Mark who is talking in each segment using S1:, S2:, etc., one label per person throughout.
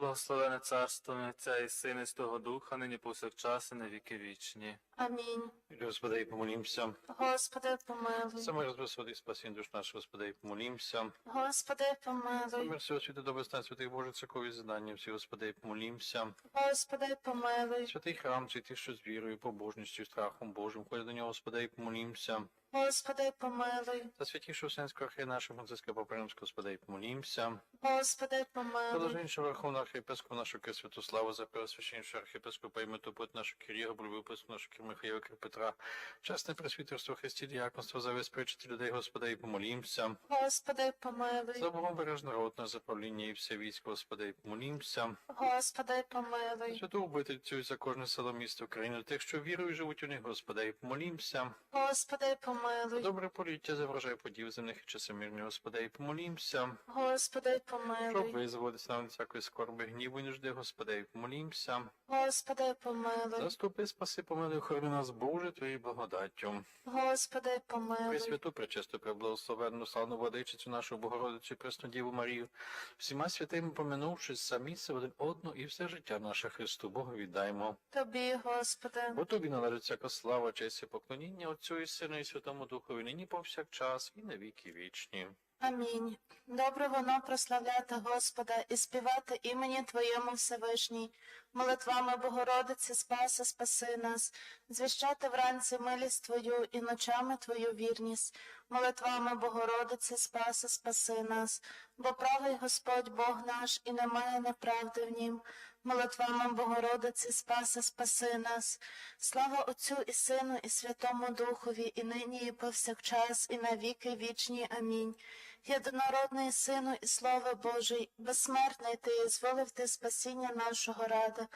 S1: Благословене царство Отця і Сина і Святого Духа, нині повсякчас і на віки вічні.
S2: Амінь.
S3: Господи, помолімся.
S2: Господи, помилуй.
S3: Мир Господи, спасіння душ наш, Господи, помолімся.
S2: Господи, помилуй.
S3: мир всього світу, добрий стан святих Божих церкові зідання, всі, Господи, помолімся.
S2: Господи, помилуй.
S3: Святий храм, святий, що з вірою, побожністю, страхом Божим, ходять до нього, Господи, помолімся.
S2: Господи, помилуй.
S3: За святішого Вселенського архія нашого Франциска Папиримського, Господи, помолімся.
S2: Господи, помилуй.
S3: блаженнішого Верховного архієпископа нашого Кир Святослава, за преосвященнішого архієпископа і митрополита нашого Кирила, Блювиписку нашого Кир Михаїла Кир Петра, чесне пресвітерство Христі діяконство, за виспричити людей, Господи, і помолімся.
S2: Господи, помилуй.
S3: За Богом береж народ наш, за правління і все військо, Господи, і помолімся.
S2: Господи, помилуй.
S3: Святу обительцю за кожне село місто України, тих, що вірою живуть у них, Господи, і помолімся.
S2: Господи, помилуй.
S3: Добре поліття за врожай подів земних і часи мирні, Господи, і помолімся.
S2: Господи, помилуй.
S3: Щоб
S2: помилуй.
S3: визволитися нам від всякої скорби, гніву нужди, Господи, і помолімся.
S2: Господи, помилуй.
S3: Заступи, спаси, помилуй, охорони нас, Боже, Твоєю благодаттю.
S2: Господи, помилуй.
S3: Пресвяту, пречисту, преблагословенну, славну владичицю нашу Богородицю, пресну Діву Марію, всіма святими помянувши самі себе один одну і все життя наше Христу Богу віддаємо.
S2: Тобі, Господи.
S3: Бо тобі належить всяка слава, честь і поклоніння Отцю і Сину і Святому Духові, нині повсякчас і на віки вічні.
S2: Амінь. Добре воно прославляти Господа і співати імені Твоєму Всевишній, молитвами Богородиці Спаса, спаси нас, звіщати вранці милість Твою і ночами Твою вірність, молитвами Богородиці Спаса, спаси нас, бо правий Господь Бог наш і немає неправди в нім. Молитвами Богородиці Спаса, спаси нас. Слава Отцю і Сину, і Святому Духові, і нині, і повсякчас, і на віки вічні. Амінь. Єдинородний Сину і Слово Божий, безсмертний Ти, зволив Ти спасіння нашого рада,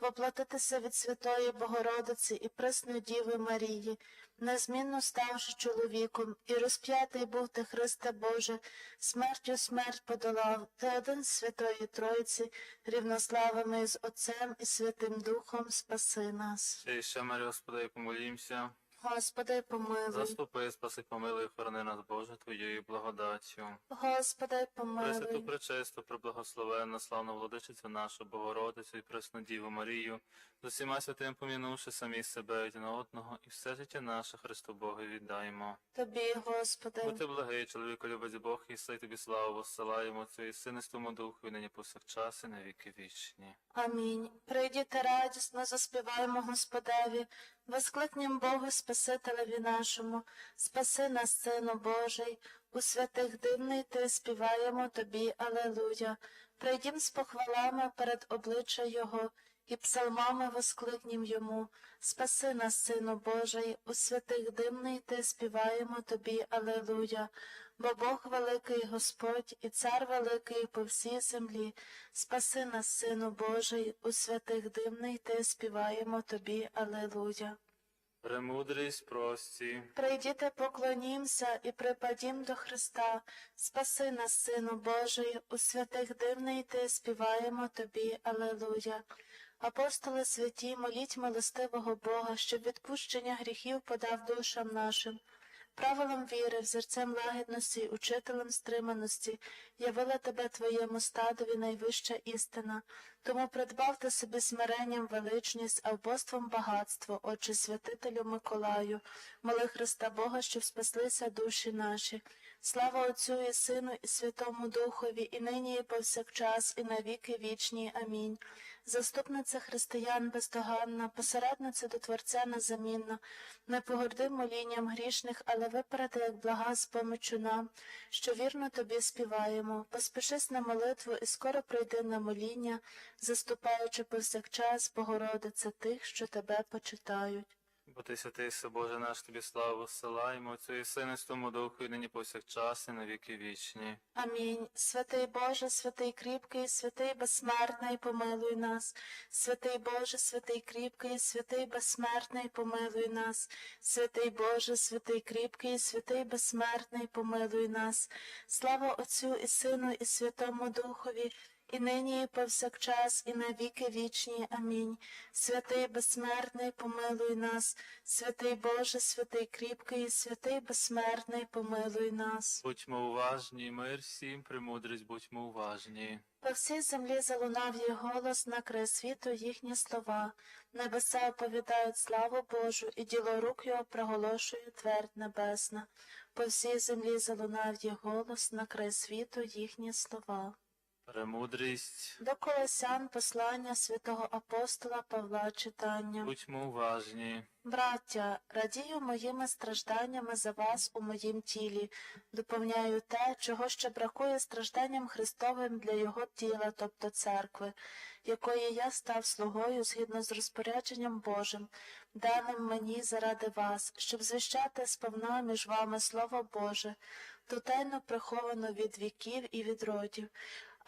S2: воплотитися від Святої Богородиці і пресної Діви Марії, незмінно ставши чоловіком, і розп'ятий був ти, Христе Боже, смертю смерть подолав, ти один Святої Тройці, рівнославими з Отцем і Святим Духом, спаси нас.
S1: Ще і ще, Господи, помолімся.
S2: Господи, помилуй.
S1: Заступи, спаси, помилуй, охорони нас, Боже, Твоєю благодаттю.
S2: Господи,
S1: Пресвяту, пречисту, преблагословенна, славну владичицю нашу, Богородицю і пресну Діву Марію, з усіма святим помінувши самі себе один одного, і все життя наше Христу Богу віддаємо.
S2: Тобі, Господи.
S1: Будьте благий, чоловіку любить Бог, і сей тобі славу воссилаємо Отцю і Сину, і Духу, і нині повсякчас, і на віки вічні.
S2: Амінь. Прийдіте радісно, заспіваємо Господеві, воскликнем Богу Спасителеві нашому, спаси нас, Сину Божий, у святих дивний ти співаємо тобі, Алелуя. Прийдім з похвалами перед обличчя Його, і псалмами воскликнім йому. Спаси нас, Сину Божий, у святих дивний ти співаємо тобі, Алелуя. Бо Бог великий Господь і цар великий по всій землі. Спаси нас, Сину Божий, у святих дивний ти співаємо тобі, Алелуя.
S1: Премудрість прості,
S2: Прийдіте, поклонімся і припадім до Христа. Спаси нас, Сину Божий, у святих дивний ти співаємо тобі, Алелуя. Апостоли святі, моліть милостивого Бога, щоб відпущення гріхів подав душам нашим. Правилом віри, взірцем лагідності, учителем стриманості, явила тебе твоєму стадові найвища істина. Тому придбав ти собі смиренням величність, а вбоством багатство, Отче святителю Миколаю, моли Христа Бога, щоб спаслися душі наші. Слава Отцю і Сину, і Святому Духові, і нині, і повсякчас, і на віки вічні. Амінь. Заступниця християн бездоганна, посередниця до Творця незамінна, не погорди молінням грішних, але випереди, як блага з помічу нам, що вірно тобі співаємо. Поспішись на молитву і скоро прийди на моління, заступаючи повсякчас, Богородице тих, що тебе почитають.
S1: Бо ти святий, Боже наш, тобі славу воссилаємо Отцю і Сину, і Святому Духу, і нині повсякчас, і на віки вічні.
S2: Амінь. Святий Боже, святий кріпкий, святий безсмертний, помилуй нас. Святий Боже, святий кріпкий, святий безсмертний, помилуй нас. Святий Боже, святий кріпкий, святий безсмертний, помилуй нас. Слава Отцю і Сину, і Святому Духові, і нині, і повсякчас, і на віки вічні. Амінь. Святий безсмертний, помилуй нас, святий Боже, святий кріпкий, святий безсмертний, помилуй нас.
S1: Будьмо уважні, мир всім, премудрість, будьмо уважні.
S2: По всій землі залунав їх голос на край світу їхні слова. Небеса оповідають славу Божу, і діло рук його проголошує твердь небесна. По всій землі залунав їх голос на край світу їхні слова.
S1: Премудрість,
S2: До колосян послання святого апостола Павла читання.
S1: будьмо уважні.
S2: Браття, радію моїми стражданнями за вас у моїм тілі, доповняю те, чого ще бракує стражданням Христовим для Його тіла, тобто церкви, якої я став слугою згідно з розпорядженням Божим, даним мені заради вас, щоб звіщати сповна між вами Слово Боже, то тайно приховано від віків і від родів,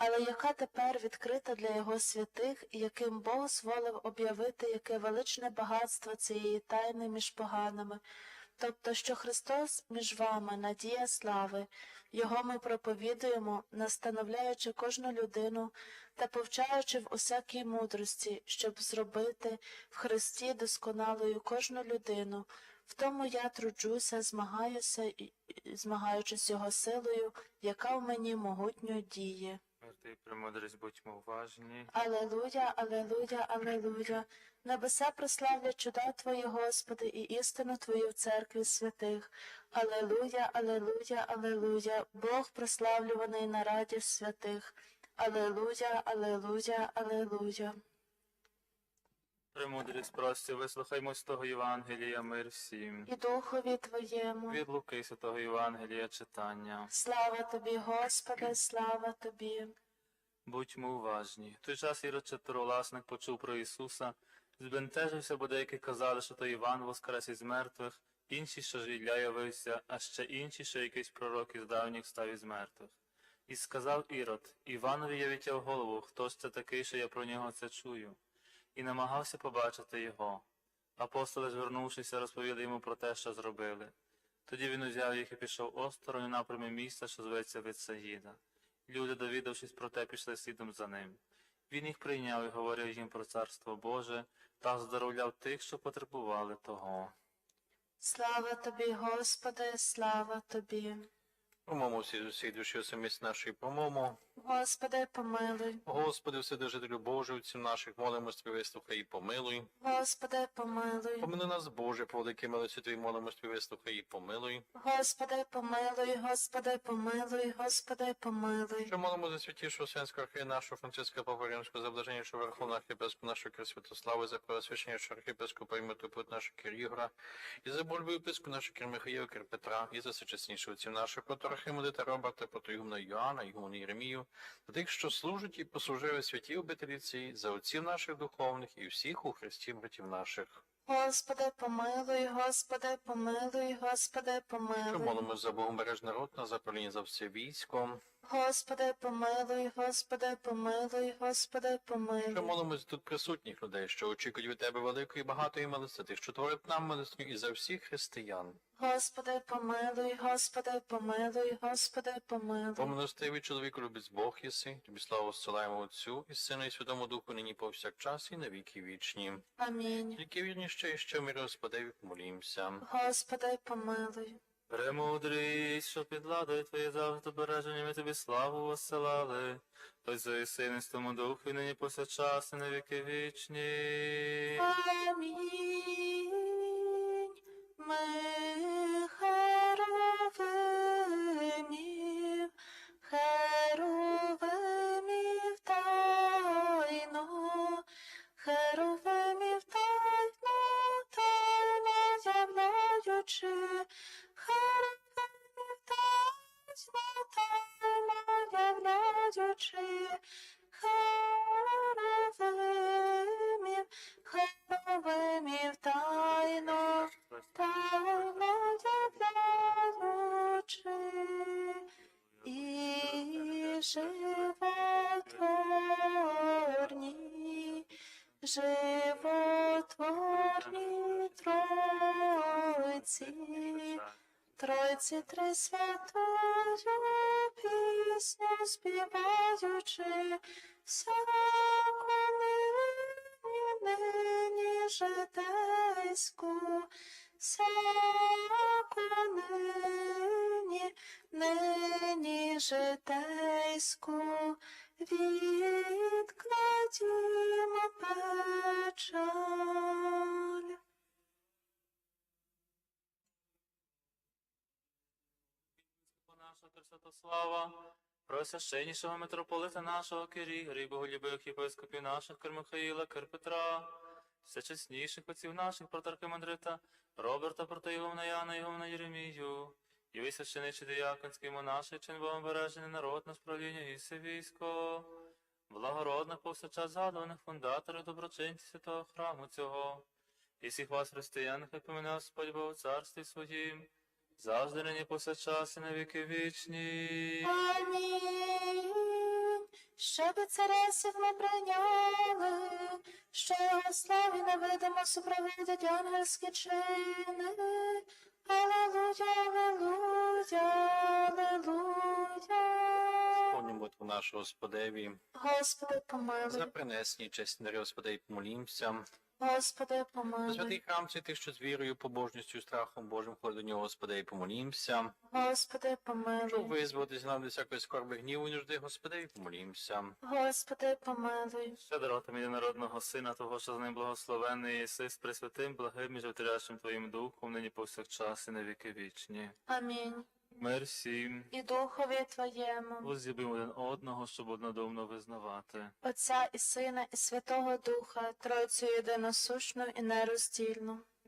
S2: але яка тепер відкрита для його святих, яким Бог зволив об'явити яке величне багатство цієї тайни між поганими, тобто, що Христос між вами надія слави, Його ми проповідуємо, настановляючи кожну людину та повчаючи в усякій мудрості, щоб зробити в Христі досконалою кожну людину. В тому я труджуся, змагаюся, змагаючись його силою, яка в мені могутньо діє.
S1: І премудрість, будьмо уважні.
S2: Алелуя, алелуя, алелуя. Небеса прославлять чуда Твої, Господи, і істину Твою в церкві святих. Алелуя, алелуя, алелуя. Бог прославлюваний на раді святих. Алелуя, алелуя, алелуя.
S1: Премудрість, прості, вислухаймо з того Євангелія, мир всім.
S2: І Духові Твоєму.
S1: Від Луки Святого Євангелія читання.
S2: Слава Тобі, Господи, слава Тобі.
S1: Будьмо уважні. В той час Ірод Чотироласник почув про Ісуса, збентежився, бо деякі казали, що то Іван воскрес із мертвих, інші, що ж Ілля явився, а ще інші, що якийсь пророк із давніх став із мертвих. І сказав Ірод, Іванові я відтяв голову, хто ж це такий, що я про нього це чую? І намагався побачити його. Апостоли, звернувшися, розповіли йому про те, що зробили. Тоді він узяв їх і пішов осторонь у напрямі міста, що зветься Витсаїда. Люди, довідавшись про те, пішли слідом за ним. Він їх прийняв і говорив їм про царство Боже та оздоровляв тих, що потребували того.
S2: Слава Тобі, Господи, слава Тобі.
S3: Помому всі з усієї душі осемість нашої помому.
S2: Господи, помилуй.
S3: Господи, Вседержителю Божий, отців наших молимось вислухай і помилуй.
S2: Господи, помилуй.
S3: Помини нас, Боже, по великій милості Твій молимось вислухай і помилуй.
S2: Господи, помилуй, Господи, помилуй, Господи, помилуй.
S3: Що молимо за святішого Святського архія нашого Франциска Папа Римського, за блаженнішого Верховного архіпеску нашого Святослава, за преосвященнішого архіпескопа і митрополит нашого Кирігора, і за бульбу еписку нашого Кир Михаїла, Кир Петра, і за всечеснішого отців нашого Проторахимодита Роберта, Протоігумна Йоанна, Ігумна Єремію, за тих, що служать і послужили святі обителіці, за отців наших духовних і всіх у Христі братів наших.
S2: Господи, помилуй, Господи, помилуй, Господи,
S3: Що
S2: помилуй.
S3: молимо за Богомереж народ на заправління за все військо.
S2: Господи, помилуй, Господи, помилуй, Господи,
S3: Що
S2: помилуй.
S3: молимось тут присутніх людей, що очікують від тебе великої багатої милости, тих, що творить нам милостиню і за всіх християн.
S2: Господи, помилуй, Господи, помилуй, Господи, помилуй.
S3: Помилостивий чоловіку любить Бог єси, тобі славу зсилаємо Отцю і Сину і Святому Духу нині повсякчас і на віки вічні.
S2: Амінь.
S3: Тільки вірні ще і ще мирі Господеві помолімся.
S2: Господи, помилуй.
S1: Премудрість, що під ладою Твоє завжди береження, ми тобі славу осилали. За і син, і тому духу, і нині повсякчас, і на віки вічні.
S2: Амінь. Ми херовимів, животворні, тройці, тройці три святою пісню співаючи, всяку нині, житейську, всяку нині, нині житейську, відкладімо
S1: наша Святослава, про священнішого митрополита нашого Кирі, і боголюбих єпископів наших Кир Михаїла, Кир Петра, всечесніших отців наших протаркимандрита, Роберта Протоївна Яна, Іговна Єремію, і ви священичі дияконський монаший, чин Богом бережений народ на справління і все військо, благородних повсякчас згадуваних фундаторів доброчинців святого храму цього, і всіх вас, християн, хай помине Господь Бог царстві своїм, завжди нині повсякчас і на віки вічні.
S2: Амінь. Щоб царесів ми прийняли, що його славі невидимо супровідять ангельські чини. Алелуя, алелуя, алелуя.
S3: Повні молитву нашу Господеві.
S2: Господи,
S3: За
S2: помилуй,
S3: принесені чесні дари Господи, і помолімся.
S2: Господи, помилуй,
S3: святий храм святих, що з вірою, побожністю, страхом Божим ходить до нього, Господи, і помолімся.
S2: Господи,
S3: Щоб
S2: помилуй,
S3: визволитись нам від всякої скорби гніву нужди, Господи, і помолімся.
S2: Господи, помилуй,
S1: Щедротам єдинородного Сина, Того, що з ним благословенний єси, з пресвятим, благим і животворящим Твоїм Духом, нині повсякчас і на віки вічні.
S2: амінь.
S1: Мир всім,
S2: І духові Твоєму.
S1: возлюбимо один одного, щоб однодумно визнавати.
S2: Отця і Сина, і Святого Духа, Тройцю єдиносушну і нероздільну.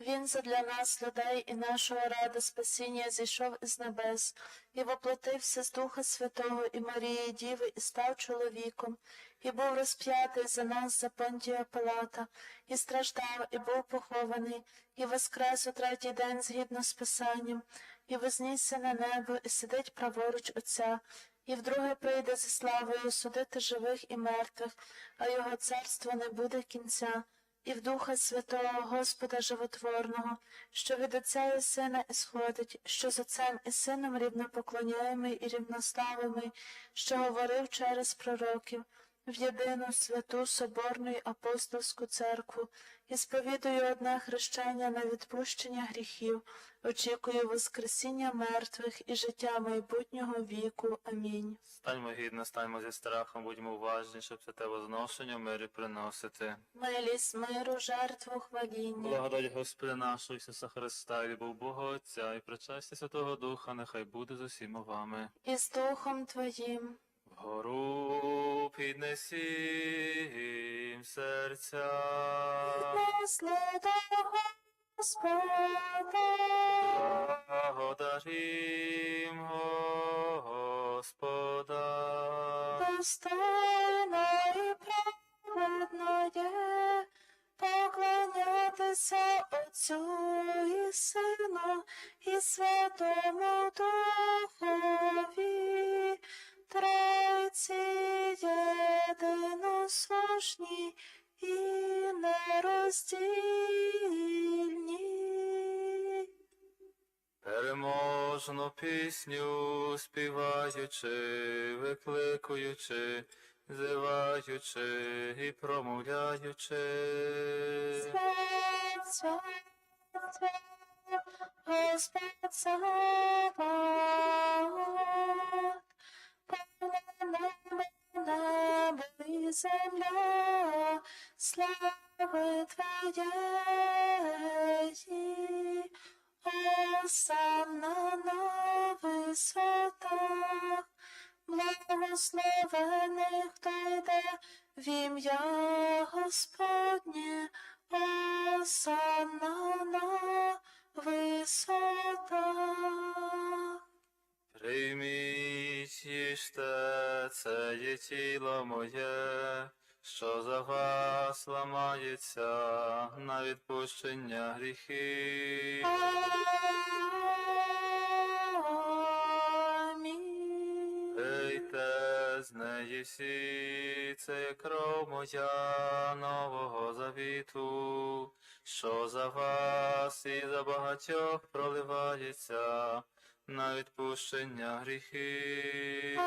S2: Він задля нас, людей і нашого ради спасіння зійшов із небес і воплотився з Духа Святого і Марії Діви і став чоловіком, і був розп'ятий за нас за Понтія Пилата, і страждав, і був похований, і воскрес у третій день згідно з Писанням, і вознісся на небо, і сидить праворуч Отця, і вдруге прийде зі славою судити живих і мертвих, а його царство не буде кінця і в Духа Святого Господа Животворного, що від Отця і Сина ісходить, що з Отцем і Сином рівнопоклоняємий і рівнославимий, що говорив через пророків, в єдину святу Соборну й апостольську церкву, і сповідую одне хрещення на відпущення гріхів, очікую Воскресіння мертвих і життя майбутнього віку. Амінь.
S1: Станьмо гідно, станьмо зі страхом, будьмо уважні, щоб це те возношення в мирі приносити.
S2: Милість миру, жертву хваління.
S1: Благодать Господа нашого Ісуса Христа, і любов Бога Отця, і причастя Святого Духа, нехай буде з усіма вами.
S2: І з Духом Твоїм.
S1: Вгору піднесім серця.
S2: Несли до Господа,
S1: Благодарим Господа.
S2: достойно і праведно є поклонятися Отцю і Сину і Святому Духові, Тройці єдиносушні і нероздільні.
S1: Переможну пісню співаючи, викликуючи, зиваючи і промовляючи.
S2: Свят, Господь земля, Твоєї, Осанна на висотах, благословений, хто йде в Осанна на висотах.
S1: Прийміть їжте, це є тіло моє, що за вас ламається на відпущення гріхів. Пийте з неї всі, це є кров моя нового завіту, що за вас і за багатьох проливається на відпущення гріхів.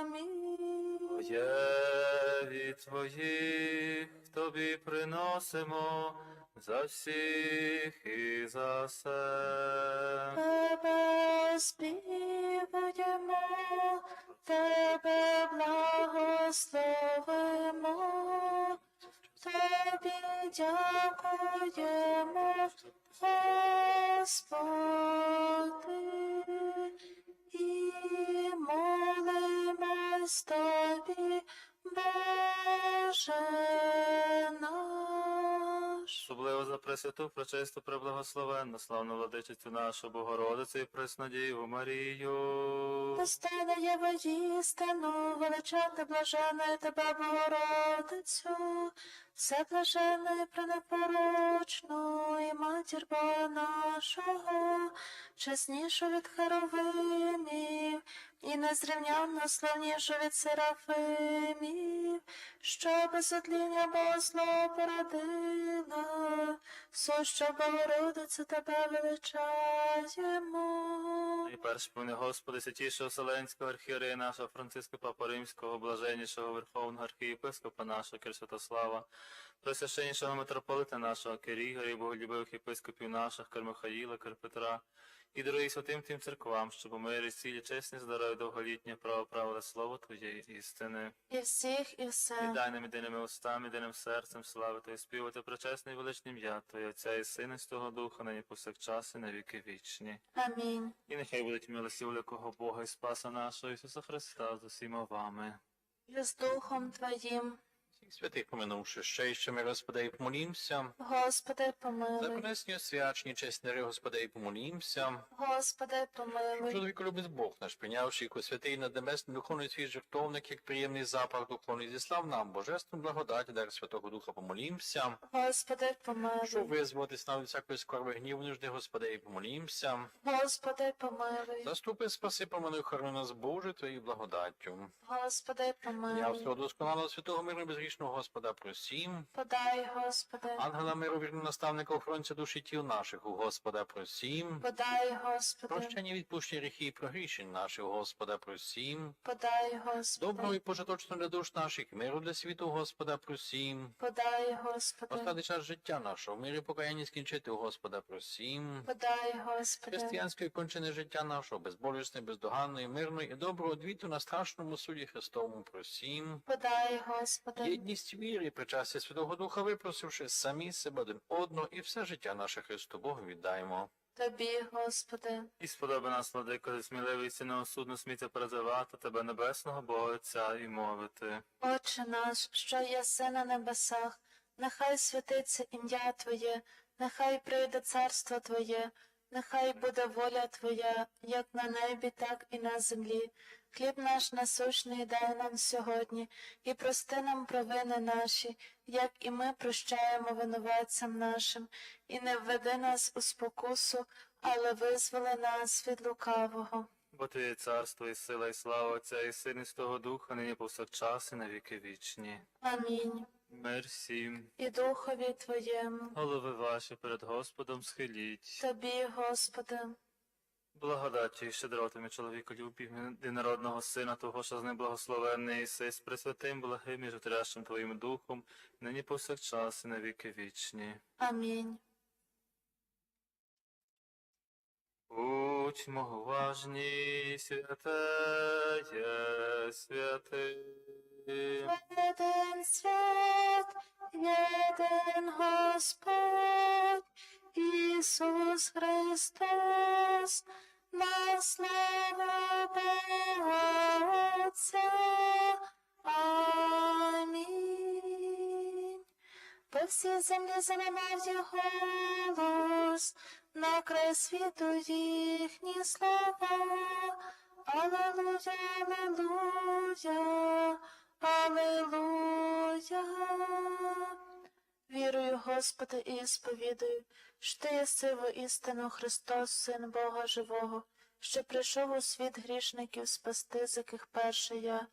S2: Амінь.
S1: Є твоїх тобі приносимо за всіх і за все.
S2: Тебе співаємо, Тебе благословимо, дякуємо, Господи, і молимось Тобі, Боже наш.
S1: Особливо за Пресвяту, Пречисту, Преблагословенну, славну владичицю нашу Богородицю і Преснодіву Марію.
S2: Достойна є воїстину, величати блаженне тебе, Богородицю, все блаженне пренепорочну і матір Бога нашого, чеснішу від херовимів, і незрівнянно славнішу від серафимів, що без отління Бога породила, суща Богородицю тебе величаємо.
S1: І перш помни Господи, святішого Вселенського архієрея нашого Франциска Папа Римського, блаженнішого Верховного архієпископа нашого Кир Святослава, пресвященнішого митрополита нашого Кирігоря і боголюбивих єпископів наших Кир Михаїла, Кир Петра, і дорогі святим тим церквам, щоб у мирі, цілі, чесні, здоров'я, довголітнє, право правиле слово Твоєї істини.
S2: І всіх, і
S1: І дай нам єдиними устами, єдиним серцем славити і співати пречесне і величне ім'я Твоє, Отця і Сина, і Святого Духа, нині повсякчас і на віки вічні.
S2: Амінь.
S1: І нехай будуть милості великого Бога і Спаса нашого Ісуса Христа з усіма вами.
S2: І з Духом Твоїм.
S3: Всіх святих поминувши ще і ще ми, Господи, і помолімся.
S2: Господи,
S3: За
S2: помилуй.
S3: принесені освячені чесні дари, Господи, і помолімся.
S2: Господи, помилуй.
S3: Чоловіку любить Бог наш, прийнявши їх у святий над небесний духовний свій жертовник, як приємний запах духовний, зіслав нам божественну благодать, дар Святого Духа помолімся.
S2: Господи,
S3: Щоб
S2: помилуй.
S3: визволитись нам від всякої скорби гніву, нужди, Господи, і помолімся.
S2: Господи, помилуй.
S3: Заступи, спаси, помилуй, хорони нас, Боже, Твоєю благодаттю.
S2: Господи, помилуй.
S3: Я всього досконалого святого миру і безгрішного Господа просім.
S2: Подай, Господи.
S3: Ангела миру, вірного наставника, охоронця душі тіл наших, у Господа просім.
S2: Подай, Господи.
S3: Прощення відпущення гріхів і прогрішень наших, у Господа просім.
S2: Подай, Господи.
S3: Доброго і пожиточного для душ наших, миру для світу, Господа просім.
S2: Подай, Господи.
S3: Остати час життя нашого, в мирі покаяння скінчити, у Господа просім.
S2: Подай, Господи.
S3: Християнської кончини життя нашого, безболісної, бездоганної, мирної і доброго одвіту на страшному суді Христовому просім.
S2: Подай, Господи.
S3: Єдність віри, причастя Святого Духа, випросивши самі себе один одного і все життя наше Христу Богу віддаємо.
S2: Тобі, Господи.
S1: І сподоби нас, владико, сміливість неосудно сміття призивати Тебе, Небесного Бога Отця, і мовити.
S2: Отче наш, що єси на небесах, нехай святиться ім'я Твоє, нехай прийде царство Твоє, нехай буде воля Твоя, як на небі, так і на землі. Хліб наш насущний дай нам сьогодні, і прости нам провини наші, як і ми прощаємо винуватцям нашим, і не введи нас у спокусу, але визволи нас від лукавого.
S1: Бо Твоє царство і сила, і слава Отця, і Сина, і Святого Духа, нині повсякчас і на віки вічні.
S2: Амінь.
S1: Мир всім.
S2: І духові Твоєму,
S1: Голови ваші перед Господом схиліть.
S2: Тобі, Господи.
S1: Благодаті щедротами чоловіку любів єдинородного сина, того, що з ним благословенний Ісис, пресвятим, благим і житрящим Твоїм Духом, нині повсякчас і на віки вічні.
S2: Амінь.
S1: Будьмо уважні, святеє, святий.
S2: Один свят, єдин Господь, Ісус Христос, на славу Бога Отця. Амінь. По всій землі його голос, на край світу їхні слова. Алелуя, Алелуя, Алелуя. Вірую, Господи, і сповідую, що Ти єси воістину Христос, Син Бога Живого, що прийшов у світ грішників спасти, з яких перший я.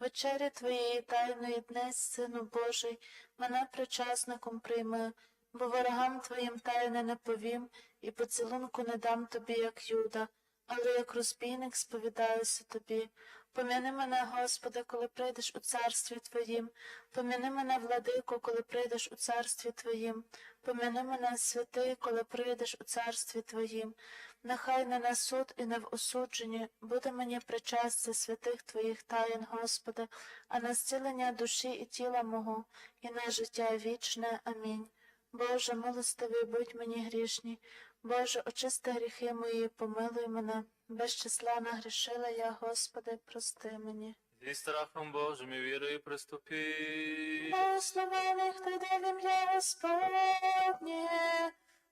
S2: Вечері Твоєї тайної днесь, Сину Божий, мене причасником прийми, бо ворогам Твоїм тайне не повім, і поцілунку не дам тобі, як Юда, але як розбійник сповідаюся тобі. Пом'яни мене, Господи, коли прийдеш у царстві Твоїм, пом'яни мене, владико, коли прийдеш у царстві Твоїм, пом'яни мене, святий, коли прийдеш у царстві Твоїм. Нехай не на суд і не в осудженні буде мені причастя святих Твоїх таїн, Господи, а на зцілення душі і тіла мого, і на життя вічне. Амінь. Боже, милостивий будь мені грішні. Боже, очисти гріхи мої, помилуй мене. Без числа нагрішила я, Господи, прости мені.
S1: Зі страхом Божим і вірою приступи.
S2: Благословений, хто йде в ім'я Господнє,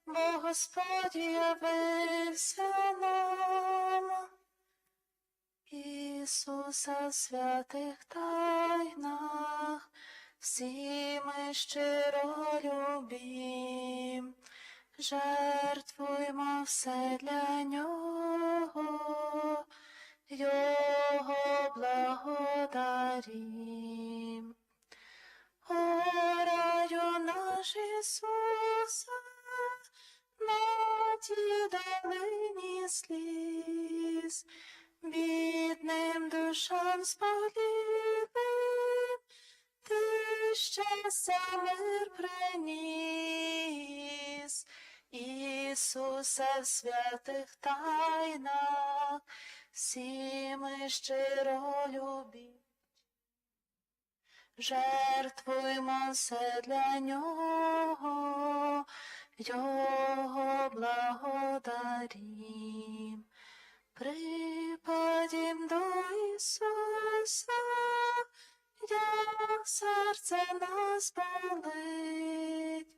S2: бо Господь явився нам. Ісуса святих тайнах, всі ми щиро любім, жертвуймо все для нього, Його благодарім. Ораю наш Ісуса, на тій долині сліз, бідним душам спалілим, ти щастя мир приніс, Ісусе в святих тайнах, всі ми щиро любі. Жертвуймо все для нього, його благодарім. Припадім до Ісуса, як серце нас болить,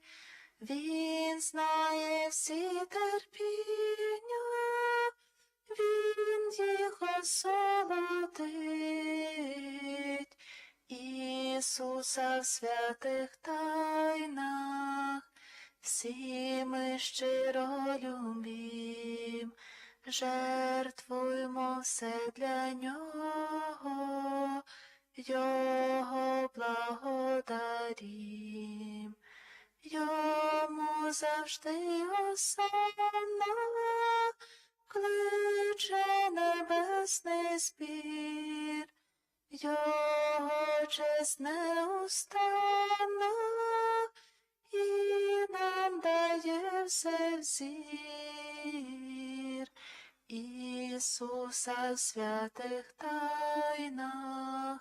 S2: Він знає всі терпіння, Він їх осолодить. Ісуса в святих тайнах, всі ми щиро любім, жертвуймо все для нього, Його благодарім. Йому завжди осана, кличе небесний спір. Його честь неустанна, і нам дає все взір. Ісуса в святих тайнах,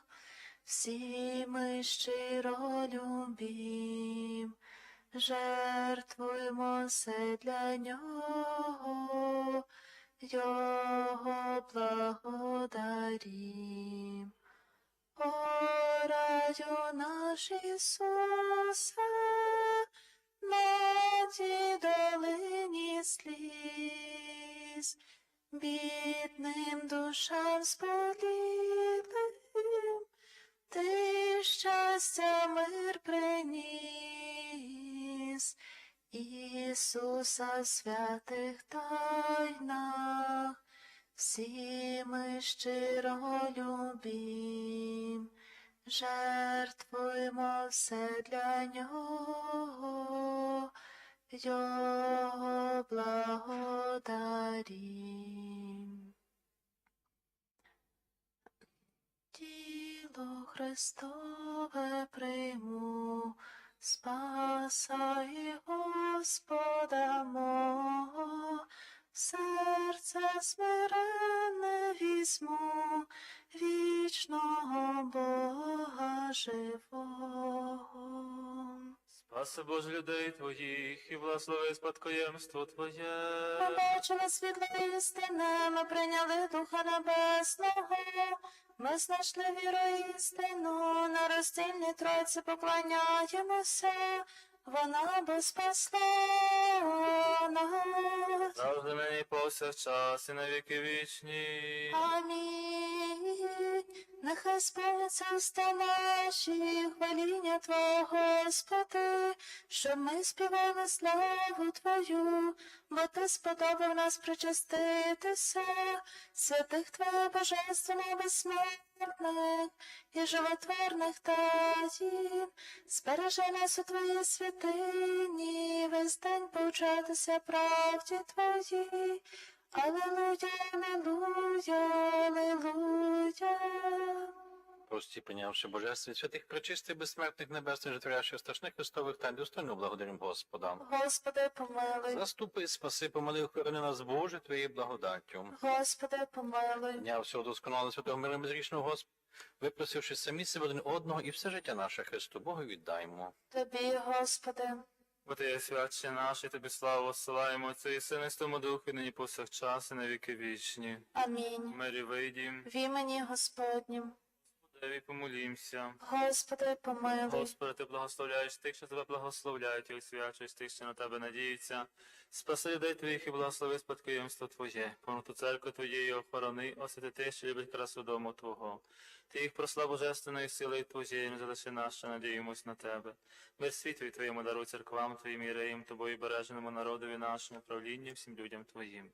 S2: всі ми щиро любім, жертвуймо все для нього, Його благодарім. Ораю наш Ісусе, на тій долині сліз, бідним душам спалілим, ти щастя мир приніс, Ісуса святих тайнах, всі ми щиро любім, жертвуймо все для нього, його благодарім. Тіло Христове прийму, спаса і Господа мого, серце смирене візьму, вічного Бога живого.
S1: Спаси Боже людей Твоїх і благослови спадкоємство Твоє.
S2: Побачили світло істини, ми прийняли Духа Небесного, ми знайшли віру істину, на роздільній тройці поклоняємося, вона би спасла нас.
S1: Завжди мені повсякчас і на віки вічні.
S2: Амінь. Нехай сповняться уста наші, хваління Твого, Господи, щоб ми співали славу Твою, бо Ти сподобав нас причаститися, святих Твоє божественно безсмертних і животворних татів, Збережи нас у Твоїй святині, весь день повчатися правді Твоїй. Аллилуйя, аллилуйя, аллилуйя.
S3: Прості, прийнявши божественні святих, причистих, безсмертних, небесних, житворящих, страшних Христових тайн, достойно благодарим Господа.
S2: Господи, помилуй.
S3: Заступи, спаси, помоли, охорони нас, Боже, Твоєю благодаттю.
S2: Господи, помилуй.
S3: Дня всього досконалого святого миром безрічного Господа, випросивши самі себе один одного і все життя наше Христу Богу віддаймо.
S2: Тобі, Господи,
S1: Бо ти є святче наш, і тобі славу осилаємо, Отцю і Сину, і Святому Духу, нині повсякчас, і на віки вічні.
S2: амінь.
S1: Мирі вийдім,
S2: В імені Господнім.
S1: Деві помолімся.
S2: Господи, помилуй.
S1: Господи, ти благословляєш тих, що тебе благословляють, і освячуєш тих, що на тебе надіються. Спаси людей твоїх і благослови спадкоємство Твоє, повноту церкву Твоєї охорони, освяти тих, що люблять красу дому Твого. Ти їх прослав божественною силою Твоєю, не залиши нас, що надіємось на Тебе. Мир світові Твоєму даруй церквам Твоїм і Тобою береженому народові нашому, правлінню всім людям Твоїм.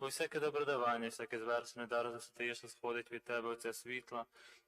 S1: Бо всяке добре давання, всяке звершене дар засвятиє, що сходить від Тебе оце світла.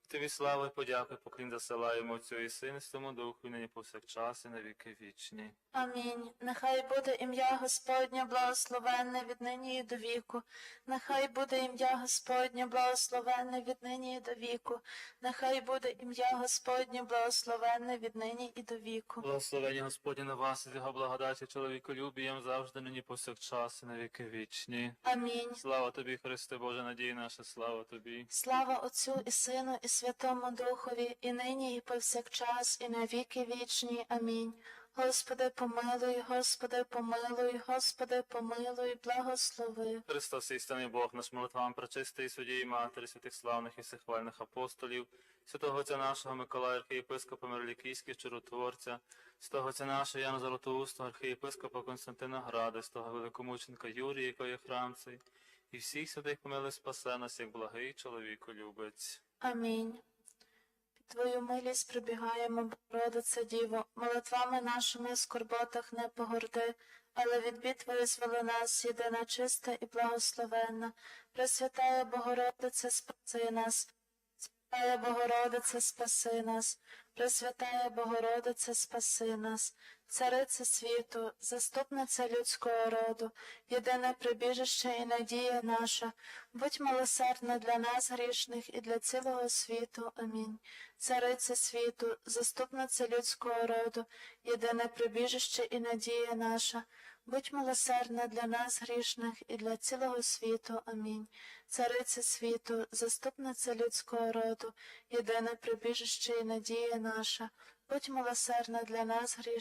S1: Тобі подяку, і поклін засилаємо Отцю і Святому Духу, і нині повсякчас, і на віки вічні.
S2: Амінь. Нехай буде ім'я Господнє благословенне від нині і до віку. Нехай буде ім'я Господнє благословенне від нині і до віку. Нехай буде ім'я Господнє благословенне від нині і до віку.
S1: Благословення Господні на вас, і його благодаті чоловіколюбієм завжди нині повсякчас, і на віки вічні.
S2: Амінь.
S1: Слава тобі, Христе Боже, надія наша, слава тобі.
S2: Слава Отцю і Сину, і Святому Духові, і нині, і повсякчас, і на віки вічні. Амінь. Господи, помилуй, Господи, помилуй, Господи, помилуй, благослови.
S1: Христос, істинний Бог, наш молитвам пречистий судді і матері святих славних і всехвальних апостолів, святого Отця нашого Миколая, архієпископа Мирлікійських чаротворця, святого Отця нашого Яна Золотоустого, архієпископа Константина Града, святого великомученика Юрія, якого є храм цей, і всіх святих помили спасе нас, як благий чоловіку любець.
S2: Амінь. Під Твою милість прибігаємо, Богородице Діво, молитвами нашими в скорботах не погорди, але від бід визволи нас, єдина чиста і благословенна. Пресвятая Богородице, спаси нас. Святая Богородице, спаси нас. Пресвятая Богородице, спаси нас. Царице світу, заступниця людського роду, єдине прибіжище і надія наша, будь милосердна для нас грішних і для цілого світу. Амінь. Царице світу, заступниця людського роду, єдине прибіжище і надія наша, будь милосердна для нас грішних і для цілого світу. Амінь. Царице світу, заступниця людського роду, єдине прибіжище і надія наша, будь милосердна для нас грішних.